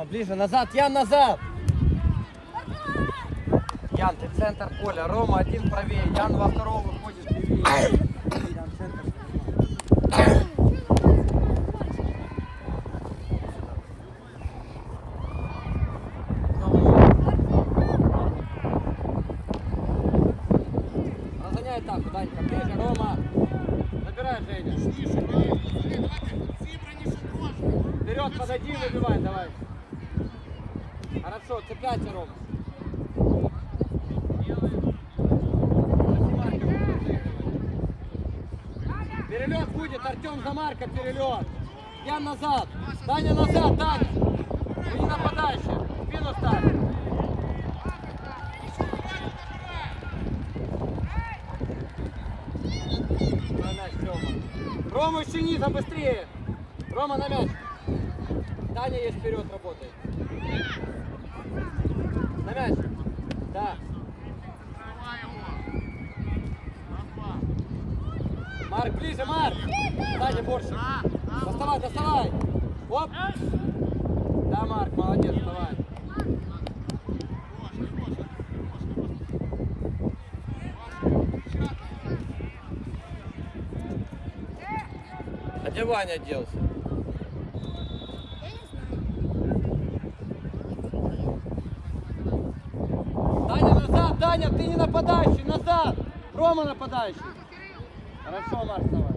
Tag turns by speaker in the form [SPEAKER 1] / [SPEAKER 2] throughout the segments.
[SPEAKER 1] Рома, ближе, назад, Ян, назад! Ян, ты центр поля, Рома один правее, Ян во второго выходит левее. Ян, центр. Разгоняй так, Данька, ближе, Рома. Забирай, Женя. Вперед, подойди, выбивай, давай. Хорошо, цепляйся, Рома. Перелет будет, Артем за Марка, перелет. Я назад. Таня назад, Таня. Вы не нападающие. В Спину ставь. Рома. Еще низом, быстрее. Рома на мяч. Таня есть вперед работает. На мяч. Да. Марк, ближе, Марк. Сзади борщик. Доставай, доставай. Оп. Да, Марк, молодец, давай. А где Ваня делся? Таня, назад, Таня, ты не нападающий, назад! Рома нападающий. Хорошо, Марк, давай.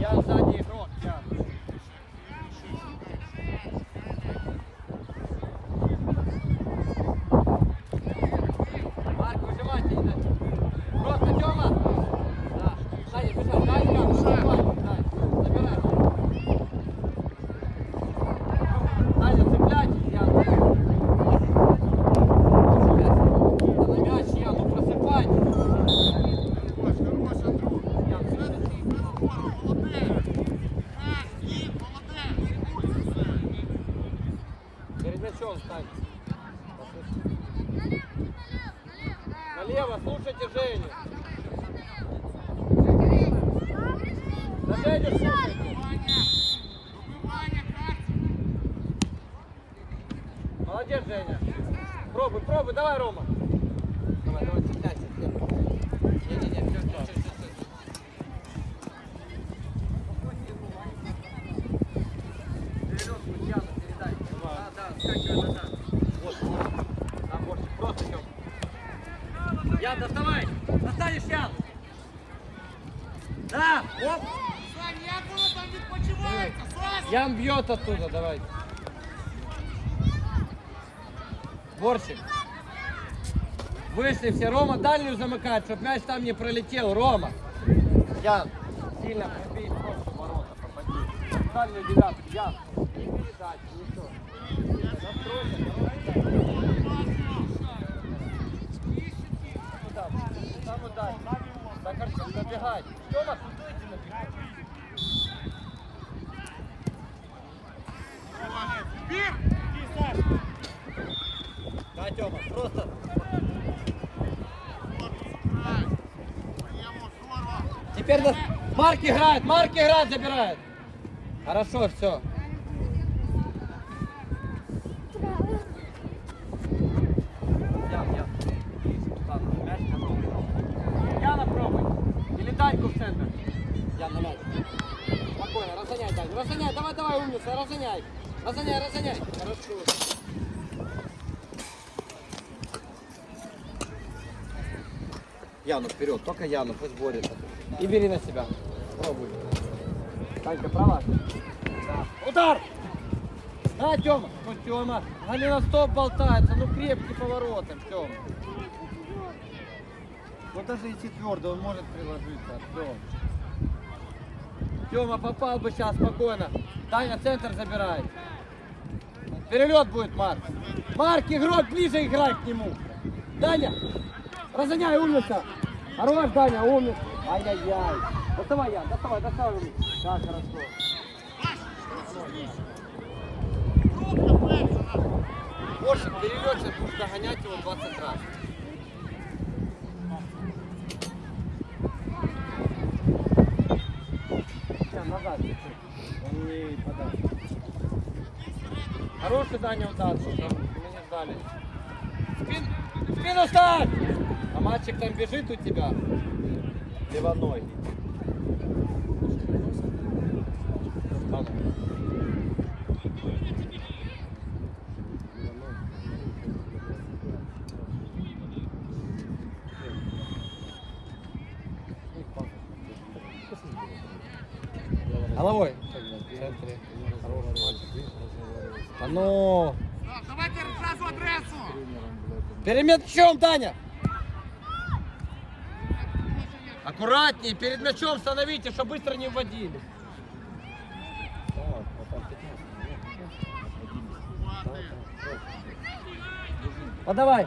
[SPEAKER 1] Я сзади игрок, я. Марк, выжимайте, не дайте. Просто, Тёма! Да. Саня, бежал, дай игрок, давай, дай, забирай. Саня, цепляйтесь, Ян. Да на мяч, Ян, ну просыпайтесь. Ян, Перед мячом стань. Налево, слушайте Женю. На Женю слушайте. Молодец, Женя. Пробуй, пробуй, давай, Рома. Давай, давай, цепляй, цепляй. Не-не-не, все, все, все, все. Перелет, Лучано, передай. Да, да, скакивай назад. Вот, на борщик, просто Тём. Ян, доставай! Достанешь, Ян! Да! Оп! Ян бьет оттуда, давай. Борщик. Вышли все. Рома дальнюю замыкает, чтобы мяч там не пролетел. Рома. Ян, сильно прибей просто ворота, попади. Дальнюю девятку, Ян. Не передать, ничего. Дальнюю. Так, Артем, забегай. Тёма, туда иди набегай. Да, Тёма, просто. Теперь нас... Марк играет, Марк играет, забирает. Хорошо, все. Яна пробуй. Или Даньку в центр. Ян, на мяч. Спокойно, разгоняй, Дань. Разгоняй, давай, давай, умница, разгоняй. Разгоняй, разгоняй. Хорошо. Яну вперед, только Яну, пусть борется. И бери на себя. Пробуй. Танька, права. Да. Удар! Да, Тёма. Ну, Тёма. Галина стоп болтается. Ну, крепкий поворотом, Тёма. Вот даже идти твердо, он может приложиться. Артём. Тёма попал бы сейчас спокойно. Таня центр забирает. Перелет будет, Марк. Марк, игрок, ближе играй к нему. Даня, разгоняй, умница. Хорош, Даня, умница. Ай-яй-яй. Доставай, я, доставай, доставай. Да, хорошо. Борщик, перелет, сейчас будешь догонять его 20 раз. Назад чуть-чуть. Он не подаст. Удар, что там мы не ждали. Спин, спину ставь! А мальчик там бежит у тебя. Левоной. Головой. В центре. Хороший мальчик. А ну!
[SPEAKER 2] Давайте сразу адресу!
[SPEAKER 1] Перед мячом, Таня! Аккуратнее, перед мячом становите, чтобы быстро не вводили. Подавай.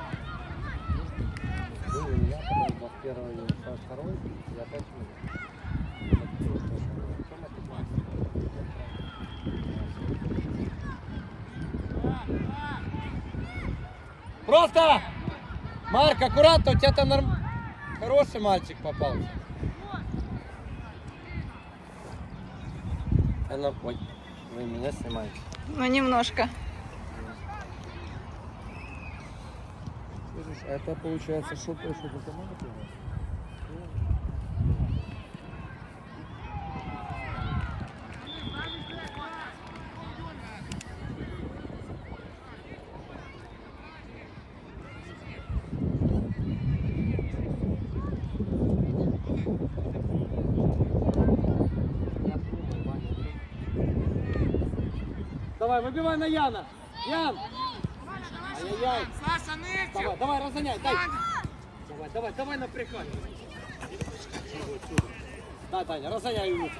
[SPEAKER 3] Потом был первый, стал второй, и опять мы.
[SPEAKER 1] Просто! Марк, аккуратно, у тебя там норм... хороший мальчик попался.
[SPEAKER 3] Она, ой, вы меня снимаете.
[SPEAKER 4] Ну, немножко.
[SPEAKER 3] Слышишь, а это получается, что ты, что ты команда
[SPEAKER 1] Давай, выбивай на Яна. Ян! Ай-яй-яй.
[SPEAKER 2] Саша, нырчик!
[SPEAKER 1] Давай, давай, разгоняй, дай. Давай, давай, давай напрягай. Да, Таня, разгоняй умница.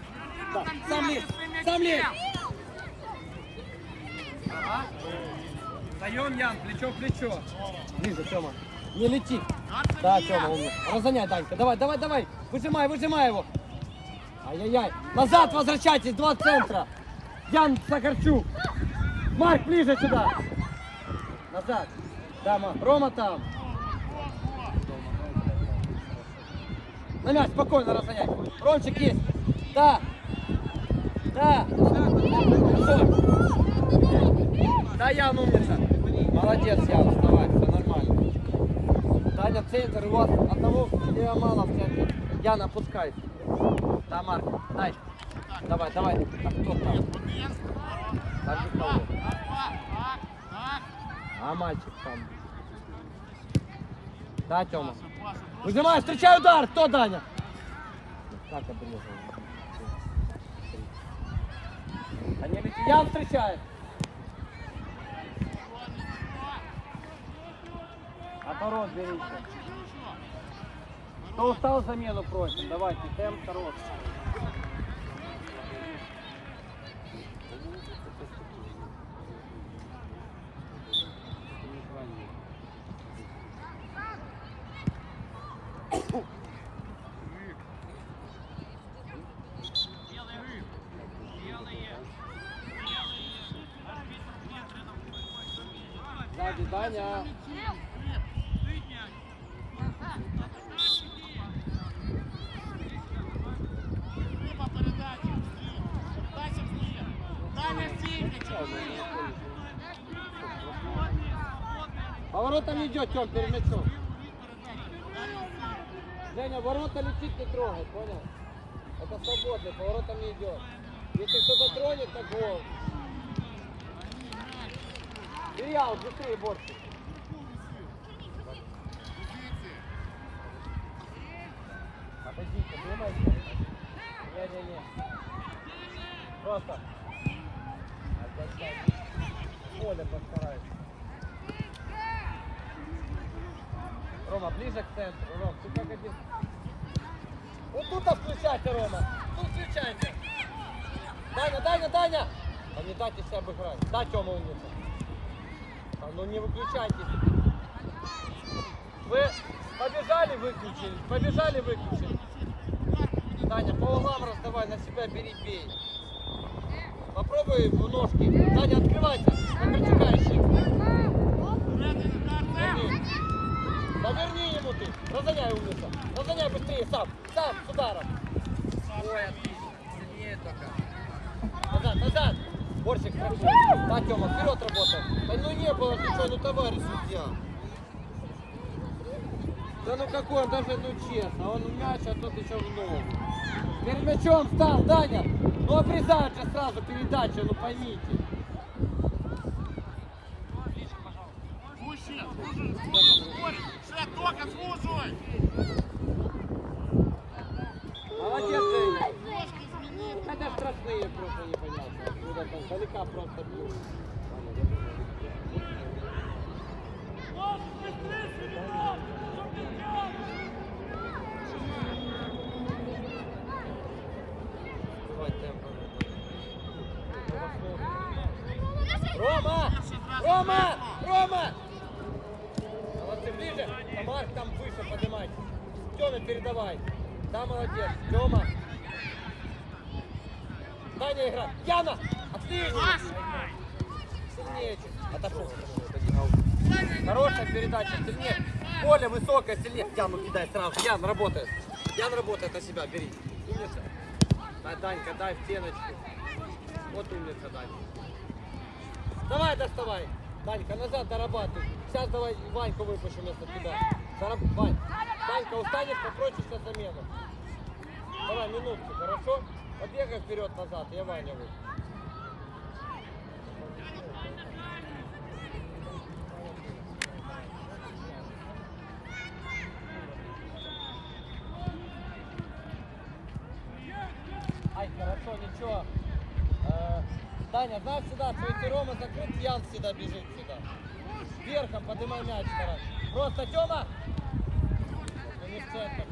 [SPEAKER 1] Да, сам лезь, сам лезь. Ага. Даем, Ян, плечо в плечо. Ближе, Тёма. Не лети. Да, Тёма, умница. Разгоняй, Данька. Давай, давай, давай. Выжимай, выжимай его. Ай-яй-яй. Назад возвращайтесь, два центра. Ян Сахарчук. Марк, ближе сюда. Назад. Да, ма. Рома там. На мяч, спокойно разгоняй. Ромчик есть. Да. Да. Да, Ян умница. Молодец, Ян, вставай, все нормально. Таня, центр, у вас одного слева мало в центре. Ян, опускай. Да, Марк, дай. Давай, давай. А кто там? Там никого. А мальчик там. Да, Тёма. Выжимай, встречай удар! Кто, Даня? Как обрезал? Не лети. Ян встречает. Оборот берите. Кто устал замену просим? Давайте, темп хороший. Сзади Даня. Поворотом идет, Тём, перед мячом. Женя, ворота летит, не трогай, понял? Это свободный, поворотом не идет. Если кто-то тронет, то гол. Илья, быстрее борщик. Отойдите, думайте. Не-не-не. Просто. Отдать. Поле постарайся. Рома, ближе к центру. Ром, ты как один. Вот тут включайте, Рома. Тут включайте. Даня, Даня, Даня. А не дайте себя обыграть. Да, Тёма умница. А ну не выключайтесь. Вы побежали, выключили. Побежали, выключили. Даня, по углам раздавай, на себя бери, бей. Попробуй в ножки. Даня, открывайся. Кондратюка ищи. Верни. Да верни ему ты. Разгоняй, умница. Разгоняй быстрее, сам. Сам, с ударом. Ой, отлично. Сильнее только. Назад, назад. Борщик. Да, Тёма, вперед работай. Да ну не было ничего, ну товарищ судья. Да ну какой он даже, ну честно, он мяч, а тот еще в ногу. Перед мячом встал, Даня. Ну обрезают же сразу передачу, ну поймите.
[SPEAKER 2] Слушай, слушай, Боря, все, только слушай.
[SPEAKER 1] Молодец, Женя.
[SPEAKER 2] Ножки измени.
[SPEAKER 1] Хотя страшные просто непонятно. Откуда там далека просто бьют. Рома! Рома! Рома! Молодцы, ближе. Тамар, там выше поднимай. Тёме передавай. Да, молодец. Тёма. Таня игра. Яна! Отошел. Хорошая передача, сильнее. Поле высокое, сильнее. Яну кидай сразу. Ян работает. Ян работает на себя, бери. Умница. Дай, Данька, дай в стеночку. Вот умница, Данька. Давай, доставай. Данька, назад дорабатывай. Сейчас давай Ваньку выпущу вместо тебя. Зараб... Вань, Данька, устанешь, попросишь на замену. Давай, минутку, хорошо? Побегай вперед-назад, я Ваня выпущу. Хорошо, ничего. Э, знаешь сюда, что если Рома закрыт, Ян всегда бежит сюда. Верхом поднимай мяч старайся. Просто, Тёма! Ну, не в центр.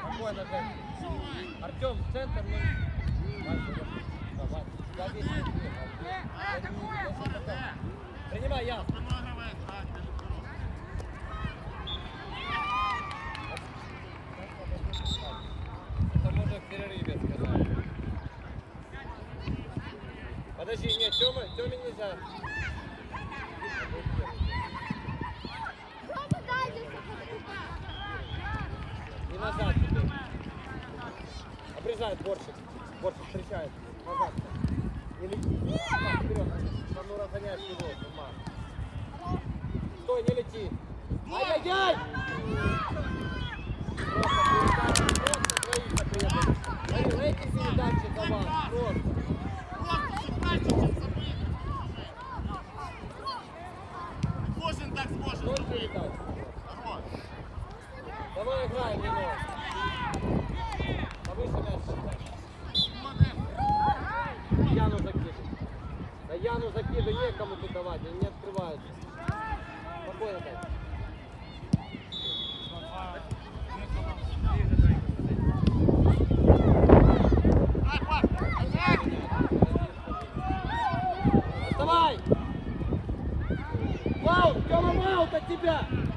[SPEAKER 1] Спокойно, Жень. Артем, в центр, ну... Давай. Готов. Принимай, Ян.
[SPEAKER 2] Вымогивает, а, перед
[SPEAKER 1] Это можно в перерыве сказать. Подожди, нет, Тёма, Тёме нельзя. Не назад теперь. Обрезает борщик. Борщик встречает. Назад. Не лети. Так, вперед. Там ну разгоняешь его, Маш. Стой, не лети. Ай-яй-яй! Просто передача, просто троих приехали. Смотри, эти передачи за вас. Просто
[SPEAKER 2] читайте, чем забыть. Должен так сможет
[SPEAKER 1] Ноль
[SPEAKER 2] забыть.
[SPEAKER 1] передач.
[SPEAKER 2] Вот.
[SPEAKER 1] Давай играем немного. Повыше мяч считай.
[SPEAKER 2] Молодец.
[SPEAKER 1] Яну закидывай. Да Яну закидывай, некому тут давать, они не открываются. Спокойно дай.
[SPEAKER 2] Давай, Паш, опять.
[SPEAKER 1] Давай! Вау! Тёма, вау от тебя!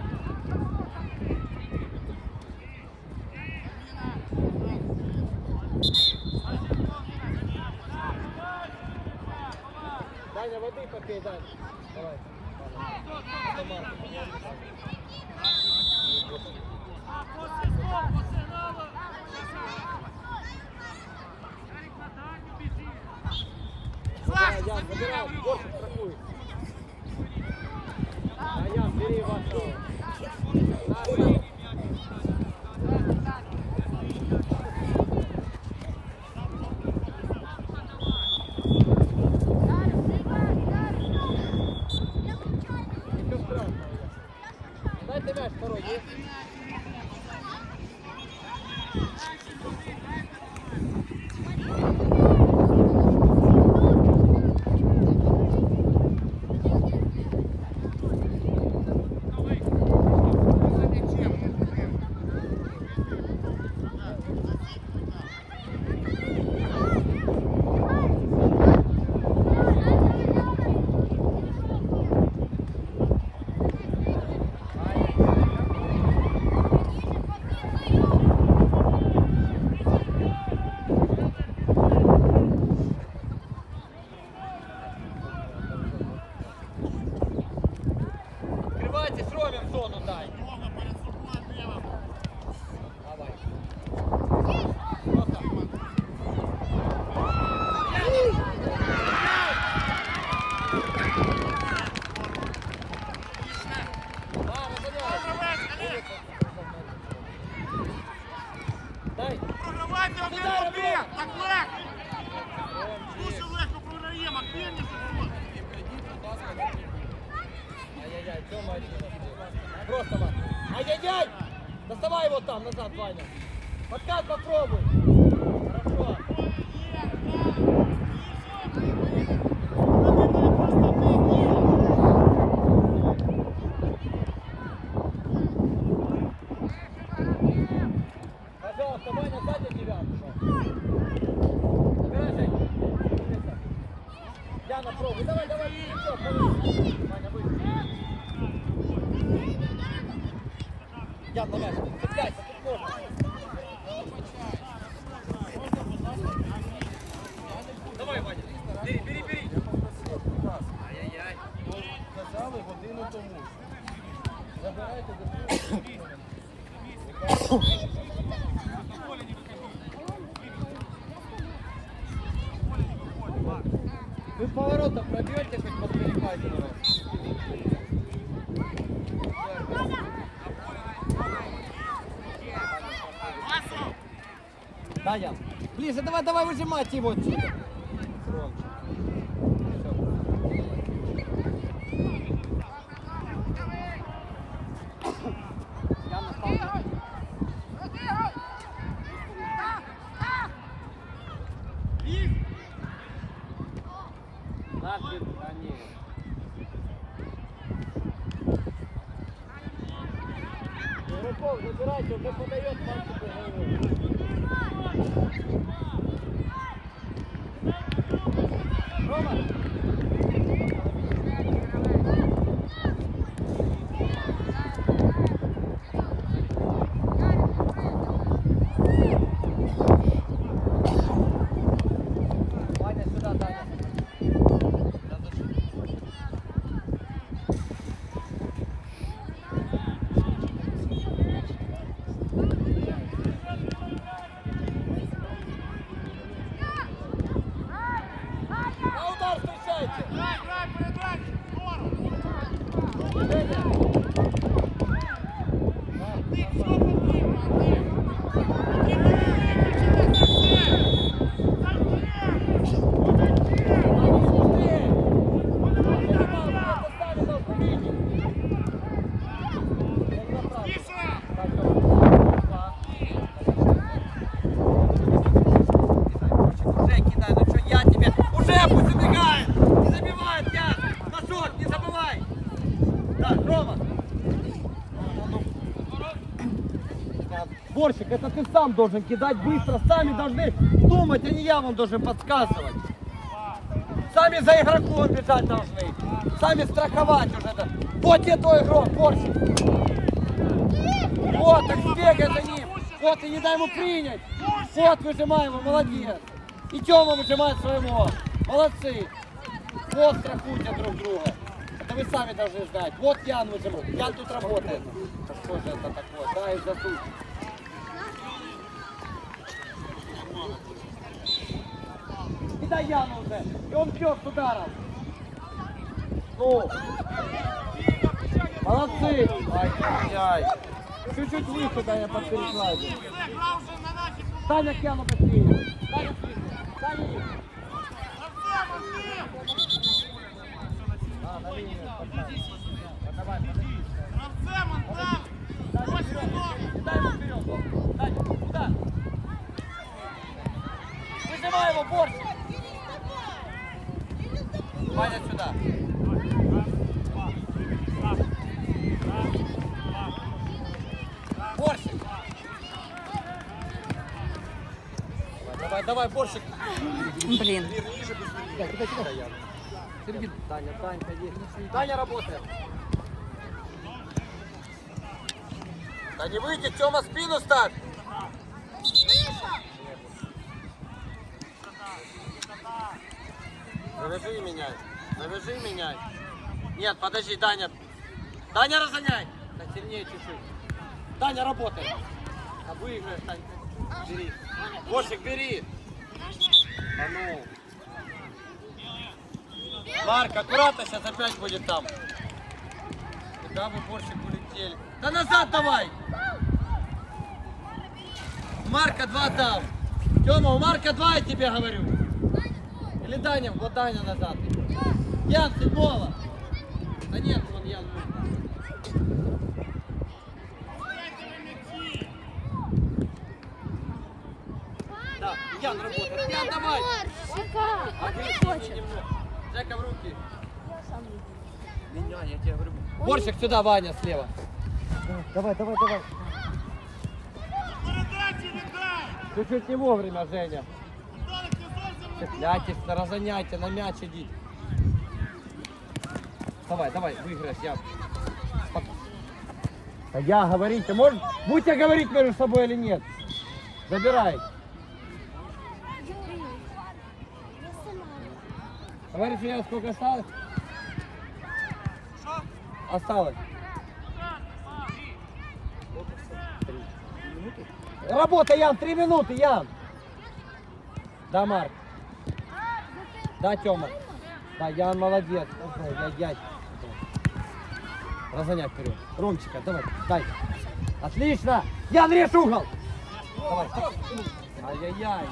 [SPEAKER 1] Ваня. Подкат попробуй. Хорошо. Пожалуйста, Ваня, сзади девятку. Забирай, Жень. Умница. Яна, пробуй. Давай, давай, все, повыше. Ваня, выше. Ян, на мяч. Цепляйся, тут можно. Давай, Ваня. Бери, бери, бери. Ай-яй-яй.
[SPEAKER 3] Казали годину тому. Забирайте до
[SPEAKER 1] Вы поворотом пробьете, хоть подперекайте народ.
[SPEAKER 2] Васу!
[SPEAKER 1] Да, Ян. Ближе, давай, давай, выжимайте его отсюда. Громче. Всё. Ян, остался. Надо, а не. Игроков забирайте, уже подает мальчик головой. Рома! Ваня, сюда, Таня. Да, зашли. На удар встречайте!
[SPEAKER 2] Грай, грай, передачу! Здорово!
[SPEAKER 1] Женя!
[SPEAKER 2] Ти все потрібно, Андрій! Ти не виключили це все! Тише!
[SPEAKER 1] Уже кидай, ну что я тебе? Уже пусть убегает! Не забивает я! Пошел, не забывай! Так, Рома! Борщик, это ты сам должен кидать быстро, сами должны думать, а не я вам должен подсказывать. Сами за игроком бежать должны. Сами страховать уже. Вот тебе твой игрок, Борщик. Вот, так сбегай за ним. Вот, и не дай ему принять. Вот, выжимай его, молодец. И Тёма выжимает своего. Молодцы. Вот, страхуйте друг друга. Это вы сами должны знать. Вот Ян выжимает. Ян тут работает. Что же это такое? Да, из-за тут. И дай Яну уже. И он бьет с ударом. Ну. Молодцы. Ай-яй-яй. Чуть-чуть выше, Таня, под перекладину.
[SPEAKER 2] Все, гра вже на нашій половині!
[SPEAKER 1] Таня к Яну быстрее. Таня ближе. Таня ниже.
[SPEAKER 2] Гравцем, Андрій!
[SPEAKER 3] А, на лінію поставь. Давай, подожди.
[SPEAKER 2] Гравцем, Антон!
[SPEAKER 1] Таня
[SPEAKER 2] Ось
[SPEAKER 1] вперед.
[SPEAKER 2] воно!
[SPEAKER 1] Дай ему вперед. Таня, Выжимай его, борщик. Ваня сюда. Борщик. Давай, давай, борщик.
[SPEAKER 4] Блин.
[SPEAKER 1] Таня, Таня, ходи. Таня работает. Да не выйди, Тёма, спину ставь. Завяжи меняй. Завяжи меняй. Нет, подожди, Даня. Даня, разгоняй. Так сильнее чуть-чуть. Даня, работай. А выиграешь, Тань. Бери. Борщик, бери. А ну. Марк, аккуратно, сейчас опять будет там. Куда вы, Борщик, улетели? Да назад давай! Марка, два там. Тёма, у Марка два, я тебе говорю. Или Даня, вот Даня назад. Ян, седьмого. Да нет, вон Ян. Да, Ян работает. Ян, давай. Агрессивнее немного. Жека в руки. Меня, я тебе говорю. Борщик сюда, Ваня, слева.
[SPEAKER 3] Давай, давай, давай.
[SPEAKER 1] Чуть-чуть не вовремя, Женя.
[SPEAKER 2] Віталик, ти зовсім не
[SPEAKER 1] Цепляйтесь, разоняйте, на мяч идите. Давай, давай, выиграешь, я. А я говорите, может, будете говорить между собой или нет? Забирай. Говоришь, мне сколько осталось? Осталось. Работа, Ян, три минуты, Ян. Да, Марк. Да, Тёма. Да, Ян молодец. Я, я. Разгонять вперед. Ромчика, давай, дай. Отлично. Ян, режь угол. Давай. Ай-яй-яй.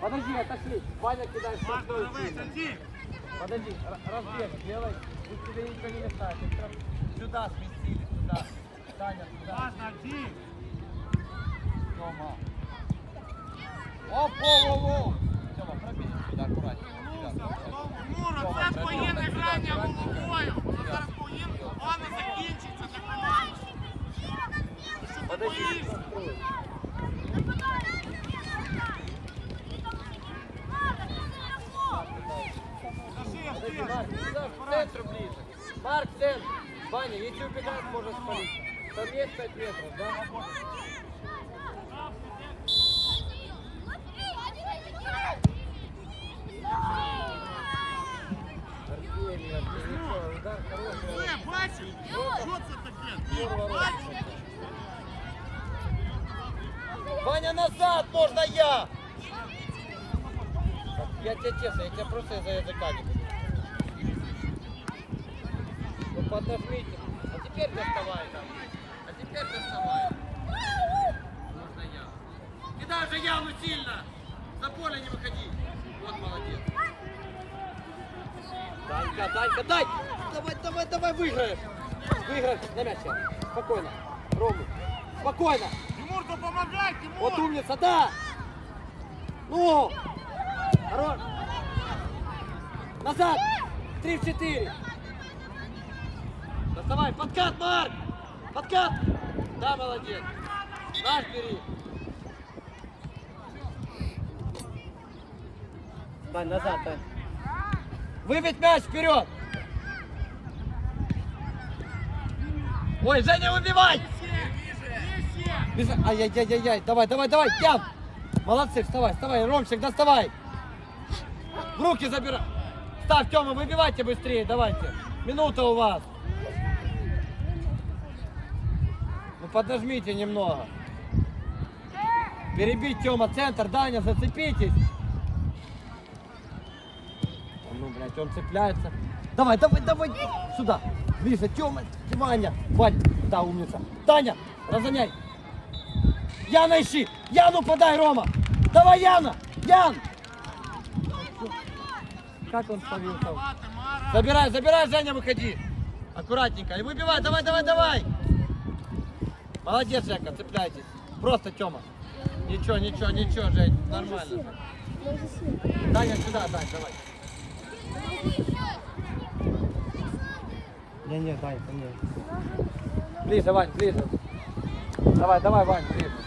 [SPEAKER 1] Подожди, отошли. Ваня штрафной
[SPEAKER 2] дивись,
[SPEAKER 1] сильно.
[SPEAKER 2] Андрій!
[SPEAKER 1] Подожди, разбег делай. Тут тебе никто не мешает. Сюда сместили, сюда. Таня, туда.
[SPEAKER 2] Маш, Андрій!
[SPEAKER 1] Тёма. Оп, оп, оп, оп. Тёма, пробей сюда, аккуратнее. Сюда.
[SPEAKER 2] Мура, це твоє не грання головою! Воно зараз поїде, воно закінчиться, так не маєш! Що ти боїшся? Кажи,
[SPEAKER 1] Подожди,
[SPEAKER 2] Артем!
[SPEAKER 1] Марк, сюда, к центру ближе. Марк, центр. Ваня, если убегает, можно спалить. Там есть 5 метров, да? Можно я! Я тебе честно, я тебя просто из-за языка не буду. Ну подожмите. А теперь доставай там. А теперь доставай. Можно я. Кидай же Яну сильно! За поле не выходи. Вот молодец. Данька, Данька, дай! Давай, давай, давай, выиграешь! Выиграешь на мяч. Спокойно. Рому. Спокойно.
[SPEAKER 2] Тимур, допомагай, Тимур!
[SPEAKER 1] Вот умница, да! Ну! Хорош! Назад! Три в четыре! Доставай! Подкат, Марк! Подкат! Да, молодец! Наш бери! Дань, назад, Дань! Выбить мяч вперед! Ой, Женя, убивай! Бежа- Ай-яй-яй-яй, давай, давай, давай, Ян! Молодцы, вставай, вставай, Ромчик, доставай! В руки забирай! Ставь, Тёма, выбивайте быстрее, давайте! Минута у вас! Ну подожмите немного. Перебить, Тёма, центр, Даня, зацепитесь! Ну, блядь, он цепляется. Давай, давай, давай, сюда! Ближе, Тёма, Ваня, Вань, да, умница. Таня, разгоняй! Яна ищи! Яну подай, Рома! Давай, Яна! Ян! Как он словил там? Забирай, забирай, Женя, выходи! Аккуратненько. И выбивай, давай, давай, давай! Молодец, Жека, цепляйтесь. Просто, Тёма. Ничего, ничего, ничего, Жень, нормально. Даня, сюда, Дань, давай. Не, не, Дань, не. Ближе, Вань, ближе. Давай, давай, Вань, ближе.